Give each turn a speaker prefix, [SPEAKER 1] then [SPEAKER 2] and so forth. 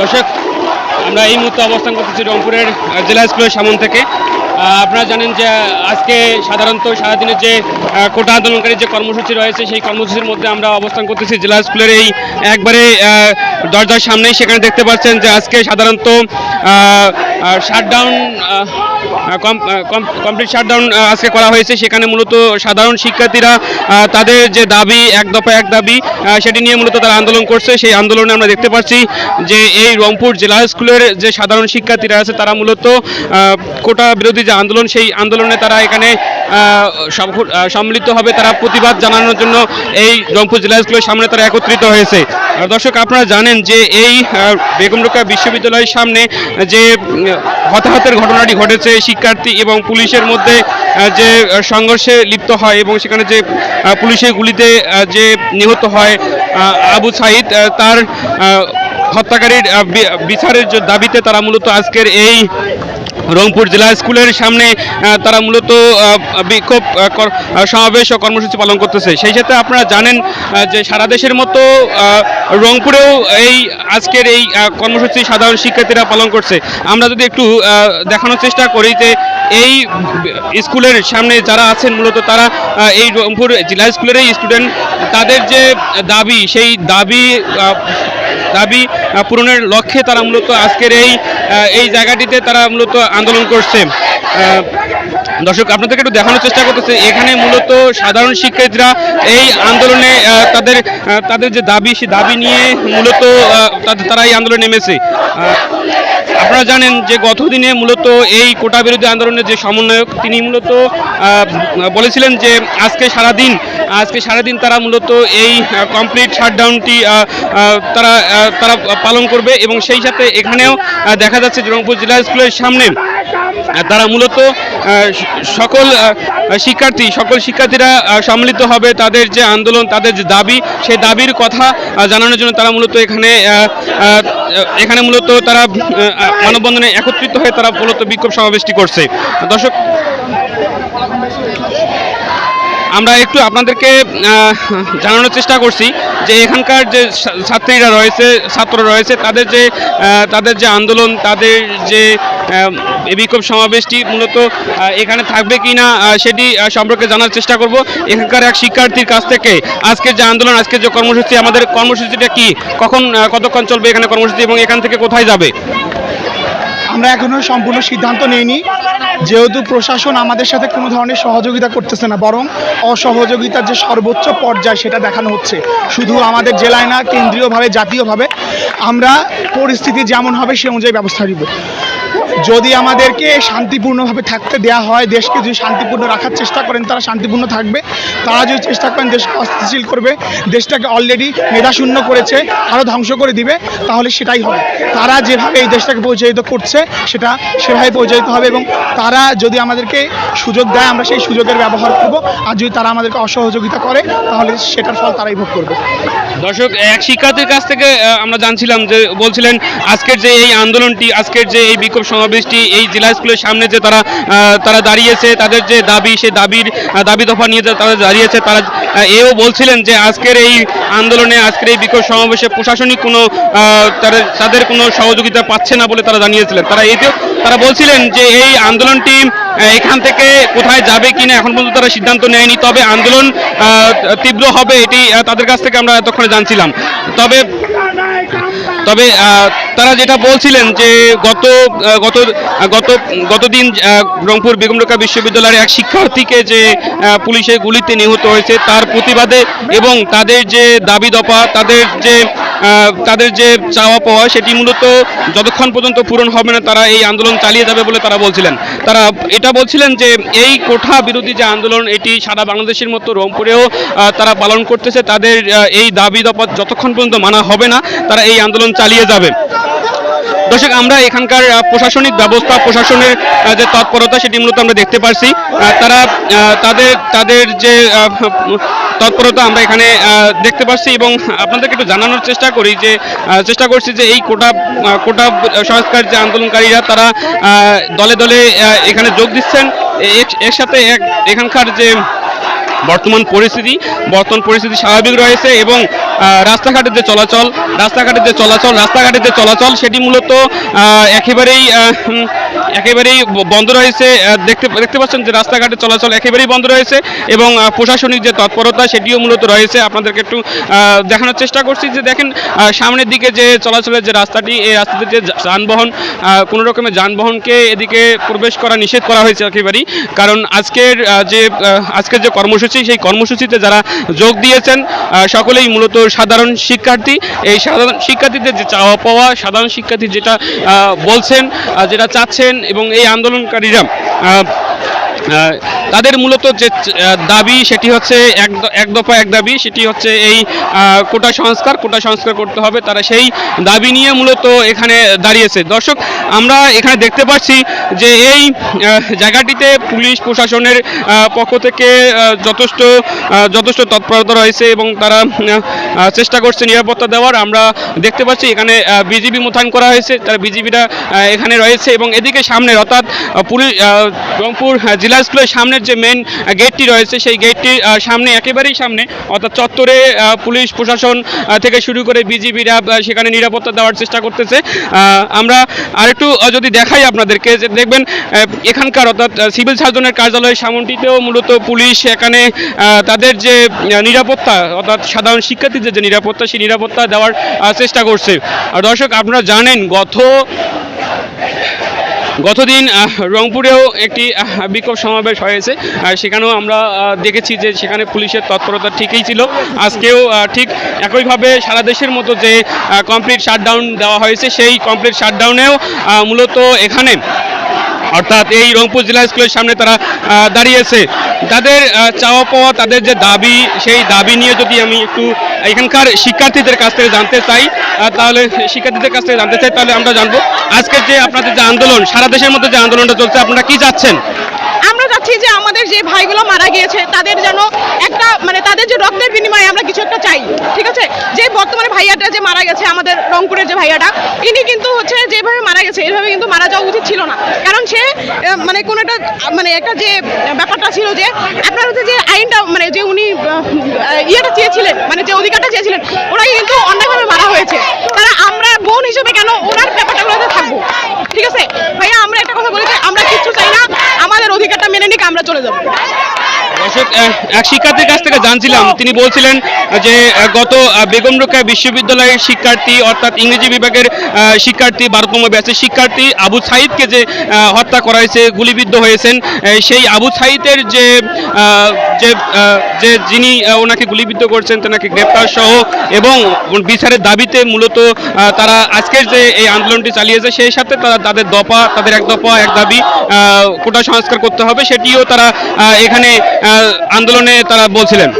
[SPEAKER 1] দর্শক, আমরা এই মুহূর্তে অবস্থান করতেছি রংপুরের জেলা স্কুলের সামন থেকে। আপনারা জানেন যে আজকে সাধারণত সারাদিনের যে কোটা আন্দোলনকারী যে কর্মসূচি রয়েছে, সেই কর্মসূচির মধ্যে আমরা অবস্থান করতেছি জেলা স্কুলের এই একবারে দরজার সামনেই। সেখানে দেখতে পাচ্ছেন যে আজকে সাধারণত শাটডাউন কমপ্লিট শাটডাউন আজকে করা হয়েছে। সেখানে মূলত সাধারণ শিক্ষার্থীরা তাদের যে দাবি, এক দফা এক দাবি সেটি নিয়ে মূলত তারা আন্দোলন করছে। সেই আন্দোলনে আমরা দেখতে পাচ্ছি যে এই রংপুর জেলা স্কুলের যে সাধারণ শিক্ষার্থীরা আছে, তারা মূলত কোটা বিরোধী যে আন্দোলন, সেই আন্দোলনে তারা এখানে আহ, সব- আহ, সম্মিলিত হবে তারা প্রতিবাদ জানানোর জন্য এই রংপুর জেলা স্কুলের সামনে তারা একত্রিত হয়েছে। দর্শক আপনারা জানেন যে এই বেগম রোকেয়া বিশ্ববিদ্যালয়ের সামনে যে হতাহতের ঘটনাটি ঘটেছে শিক্ষার্থী এবং পুলিশের মধ্যে যে সংঘর্ষে লিপ্ত হয় এবং সেখানে যে পুলিশের গুলিতে যে নিহত হয় আবু সাইদ তার হত্যাকারীর বিচারের দাবিতে তারা মূলত আজকের এই রংপুর জেলা স্কুলের সামনে তারা মূলত বিক্ষোভ সমাবেশ ও কর্মসূচি পালন করতেছে। সেই সাথে আপনারা জানেন যে সারা দেশের মতো রংপুরেও এই আজকের এই কর্মসূচি সাধারণ শিক্ষার্থীরা পালন করছে। আমরা যদি একটু দেখানোর চেষ্টা করি যে এই স্কুলের সামনে যারা আছেন, মূলত তারা এই রংপুর জেলা স্কুলেরই স্টুডেন্ট, তাদের যে দাবি, সেই দাবি দাবি পূরণের লক্ষ্যে তারা মূলত আজকের এই এই জায়গাটিতে তারা মূলত আন্দোলন করছে। দর্শক, আপনাদেরকে একটু দেখানোর চেষ্টা করতেছে। এখানে মূলত সাধারণ শিক্ষার্থীরা এই আন্দোলনে তাদের তাদের যে দাবি, সে দাবি নিয়ে মূলত তারা এই আন্দোলনে নেমেছে। আপনারা জানেন যে গতদিনে মূলত এই কোটা বিরোধী আন্দোলনের যে সমন্বয়ক, তিনি মূলত বলেছিলেন যে আজকে সারাদিন আজকে সারাদিন তারা মূলত এই কমপ্লিট শাটডাউনটি তারা তারা পালন করবে এবং সেই সাথে এখানেও দেখা যাচ্ছে রংপুর জেলা স্কুলের সামনে তারা মূলত সকল শিক্ষার্থী, সকল শিক্ষার্থীরা সম্মিলিত হবে তাদের যে আন্দোলন, তাদের যে দাবি, সেই দাবির কথা জানানোর জন্য তারা মূলত এখানে এখানে মূলত তারা মানববন্ধনে একত্রিত হয়ে তারা মূলত বিক্ষোভ সমাবেশটি করছে। দর্শক আমরা একটু আপনাদেরকে জানানোর চেষ্টা করছি যে এখানকার যে ছাত্রীরা রয়েছে ছাত্র রয়েছে, তাদের যে তাদের যে আন্দোলন, তাদের যে বিক্ষোভ সমাবেশটি মূলত এখানে থাকবে কি না সেটি সম্পর্কে জানার চেষ্টা করব। এখানকার এক শিক্ষার্থীর কাছ থেকে আজকের যে আন্দোলন, আজকের যে কর্মসূচি, আমাদের কর্মসূচিটা কি? কখন কতক্ষণ চলবে এখানে কর্মসূচি এবং এখান থেকে কোথায় যাবে?
[SPEAKER 2] আমরা এখনও সম্পূর্ণ সিদ্ধান্ত নেইনি। যেহেতু প্রশাসন আমাদের সাথে কোনো ধরনের সহযোগিতা করতেছে না, বরং অসহযোগিতার যে সর্বোচ্চ পর্যায় সেটা দেখানো হচ্ছে। শুধু আমাদের জেলায় না, কেন্দ্রীয়ভাবে, জাতীয়ভাবে আমরা পরিস্থিতি যেমন হবে সে অনুযায়ী ব্যবস্থা নিব। যদি আমাদেরকে শান্তিপূর্ণভাবে থাকতে দেয়া হয়, দেশকে যদি শান্তিপূর্ণ রাখার চেষ্টা করেন, তারা শান্তিপূর্ণ থাকবে। তারা যদি চেষ্টা করেন, দেশকে অস্থিতিশীল করবে, দেশটাকে অলরেডি মেধাশূন্য করেছে আরও ধ্বংস করে দিবে, তাহলে সেটাই হবে। তারা যেভাবে এই দেশটাকে পরিচালিত করছে, সেটা সেভাবে পরিচালিত হবে এবং তারা যদি আমাদেরকে সুযোগ দেয়, আমরা সেই সুযোগের ব্যবহার করব। আর যদি তারা আমাদেরকে অসহযোগিতা করে, তাহলে সেটার ফল তারাই ভোগ করবে।
[SPEAKER 1] দর্শক, এক শিক্ষার্থীর কাছ থেকে আমরা জানছিলাম যে, বলছিলেন, আজকের যে এই আন্দোলনটি, আজকের যে এই বিক্ষোভ সমাবেশটি এই জেলা স্কুলের সামনে যে তারা তারা দাঁড়িয়েছে, তাদের যে দাবি, সেই দাবির দাবি দফা নিয়ে তারা দাঁড়িয়েছে, তারা এও বলছিলেন যে আজকের এই আন্দোলনে, আজকের এই বিক্ষোভ সমাবেশে প্রশাসনিক কোনো তাদের তাদের কোনো সহযোগিতা পাচ্ছে না বলে তারা জানিয়েছিলেন। তারা এতেও, তারা বলছিলেন যে এই আন্দোলনটি এখান থেকে কোথায় যাবে কিনা এখন পর্যন্ত তারা সিদ্ধান্ত নেয়নি, তবে আন্দোলন তীব্র হবে, এটি তাদের কাছ থেকে আমরা এতক্ষণে জানছিলাম। তবে তবে তারা যেটা বলছিলেন যে গত গত গত গতদিন রংপুর বেগম রোকেয়া বিশ্ববিদ্যালয়ের এক শিক্ষার্থীকে যে পুলিশের গুলিতে নিহত হয়েছে, তার প্রতিবাদে এবং তাদের যে দাবি দফা, তাদের যে তাদের যে চাওয়া পাওয়া, সেটি মূলত যতক্ষণ পর্যন্ত পূরণ হবে না, তারা এই আন্দোলন চালিয়ে যাবে বলে তারা বলছিলেন। তারা এটা বলছিলেন যে, এই কোঠা বিরোধী যে আন্দোলন, এটি সারা বাংলাদেশের মতো রংপুরেও তারা পালন করতেছে, তাদের এই দাবি দফা যতক্ষণ পর্যন্ত মানা হবে না, তারা এই আন্দোলন চালিয়ে যাবে। দর্শক, আমরা এখানকার প্রশাসনিক ব্যবস্থা, প্রশাসনের যে তৎপরতা, সেটি মূলত আমরা দেখতে পারছি। তারা তাদের তাদের যে তৎপরতা আমরা এখানে দেখতে পাচ্ছি এবং আপনাদেরকে একটু জানানোর চেষ্টা করি যে চেষ্টা করছি যে এই কোটা কোটা সংস্কার যে আন্দোলনকারীরা তারা দলে দলে এখানে যোগ দিচ্ছেন। এর সাথে এক, এখানকার যে বর্তমান পরিস্থিতি বর্তমান পরিস্থিতি স্বাভাবিক রয়েছে এবং রাস্তাঘাটের যে চলাচল, রাস্তাঘাটের যে চলাচল, রাস্তাঘাটের যে চলাচল, সেটি মূলত একেবারেই একেবারেই বন্ধ রয়েছে। দেখতে দেখতে পাচ্ছেন যে রাস্তাঘাটের চলাচল একেবারেই বন্ধ রয়েছে এবং প্রশাসনিক যে তৎপরতা, সেটিও মূলত রয়েছে। আপনাদেরকে একটু দেখানোর চেষ্টা করছি যে দেখেন সামনের দিকে যে চলাচলের যে রাস্তাটি, এই রাস্তাতে যে যানবাহন কোনো রকমের যানবাহনকে এদিকে প্রবেশ করা নিষেধ করা হয়েছে একেবারেই। কারণ আজকের যে আজকের যে কর্মসূচি সেই কর্মসূচিতে যারা যোগ দিয়েছেন সকলেই মূলত সাধারণ শিক্ষার্থী। এই সাধারণ শিক্ষার্থীদের যে চাওয়া পাওয়া, সাধারণ শিক্ষার্থী যেটা বলছেন যেটা চাচ্ছেন এবং এই আন্দোলনকারীরা তাদের মূলত যে দাবি সেটি হচ্ছে এক এক দফা এক দাবি, সেটি হচ্ছে এই কোটা সংস্কার কোটা সংস্কার করতে হবে, তারা সেই দাবি নিয়ে মূলত এখানে দাঁড়িয়েছে। দর্শক, আমরা এখানে দেখতে পাচ্ছি যে এই জায়গাটিতে পুলিশ প্রশাসনের পক্ষ থেকে যথেষ্ট যথেষ্ট তৎপরতা রয়েছে এবং তারা চেষ্টা করছে নিরাপত্তা দেওয়ার। আমরা দেখতে পাচ্ছি এখানে বিজিবি মোতায়েন করা হয়েছে। তারা বিজিবিরা এখানে রয়েছে এবং এদিকে সামনে অর্থাৎ পুলিশ রংপুর জেলা স্কুলের সামনের যে মেন গেটটি রয়েছে, সেই গেটটির সামনে, একেবারেই সামনে, অর্থাৎ চত্বরে পুলিশ, প্রশাসন থেকে শুরু করে বিজিবিরা সেখানে নিরাপত্তা দেওয়ার চেষ্টা করতেছে। আমরা আরেকটু যদি দেখাই আপনাদেরকে, যে দেখবেন এখানকার, অর্থাৎ সিভিল সার্জনের কার্যালয়ের সামনটিতেও মূলত পুলিশ এখানে তাদের যে নিরাপত্তা, অর্থাৎ সাধারণ শিক্ষার্থীদের যে নিরাপত্তা, সেই নিরাপত্তা দেওয়ার চেষ্টা করছে। আর দর্শক, আপনারা জানেন, গত, গতদিন রংপুরেও একটি বিক্ষোভ সমাবেশ হয়েছে। সেখানেও আমরা দেখেছি যে সেখানে পুলিশের তৎপরতা ঠিকই ছিল। আজকেও ঠিক একইভাবে সারা দেশের মতো যে কমপ্লিট শাটডাউন দেওয়া হয়েছে, সেই কমপ্লিট শাটডাউনেও মূলত এখানে অর্থাৎ এই রংপুর জেলা স্কুলের সামনে তারা দাঁড়িয়েছে। তাদের চাওয়া পাওয়া, তাদের যে দাবি, সেই দাবি নিয়ে যদি আমি একটু এখানকার শিক্ষার্থীদের কাছ থেকে জানতে চাই তাহলে শিক্ষার্থীদের কাছ থেকে জানতে চাই, তাহলে আমরা জানব। আজকের যে আপনাদের যে আন্দোলন, সারা দেশের মধ্যে যে আন্দোলনটা চলছে, আপনারা কি
[SPEAKER 3] আমরা চাচ্ছি যে আমাদের যে ভাইগুলো মারা গিয়েছে, তাদের যেন একটা মানে তাদের যে রক্তের বিনিময়ে আমরা কিছু একটা চাই, ঠিক আছে? যে বর্তমানে ভাইয়াটা যে মারা গেছে, আমাদের রংপুরের যে ভাইয়াটা, ইনি কিন্তু হচ্ছে যেভাবে মারা গেছে এইভাবে কিন্তু মারা যাওয়া উচিত ছিল না। কারণ সে মানে কোনো একটা মানে একটা যে ব্যাপারটা ছিল যে, আপনার হচ্ছে যে আইনটা মানে যে উনি ইয়েটা চেয়েছিলেন মানে যে অধিকারটা চেয়েছিলেন ওনাকে কিন্তু অন্যায়ভাবে মারা হয়েছে। তারা আমরা বোন হিসেবে কেন ওনার ব্যাপারটাগুলোতে থাকব? ঠিক আছে? ভাইয়া আমরা একটা কথা বলি যে আমরা কিচ্ছু চাই না আমাদের অধিকারটা মেনে নিক আমরা চলে যাবে।
[SPEAKER 1] দর্শক এক শিক্ষার্থীর কাছ থেকে জানছিলাম, তিনি বলছিলেন যে গত বেগম রোকেয়া বিশ্ববিদ্যালয়ের শিক্ষার্থী, অর্থাৎ ইংরেজি বিভাগের শিক্ষার্থী, বারোতম ব্যাচের শিক্ষার্থী আবু সাইদকে যে হত্যা করা হয়েছে, গুলিবিদ্ধ হয়েছেন সেই আবু সাইদের যে যে যে যিনি ওনাকে গুলিবিদ্ধ করছেন, তেনাকে গ্রেপ্তার সহ এবং বিচারের দাবিতে মূলত তারা আজকের যে এই আন্দোলনটি চালিয়েছে, সেই সাথে তারা তাদের দফা, তাদের এক দফা, এক দাবি কোটা সংস্কার করতে হবে, সেটিও তারা এখানে আন্দোলনে তারা বলছিলেন।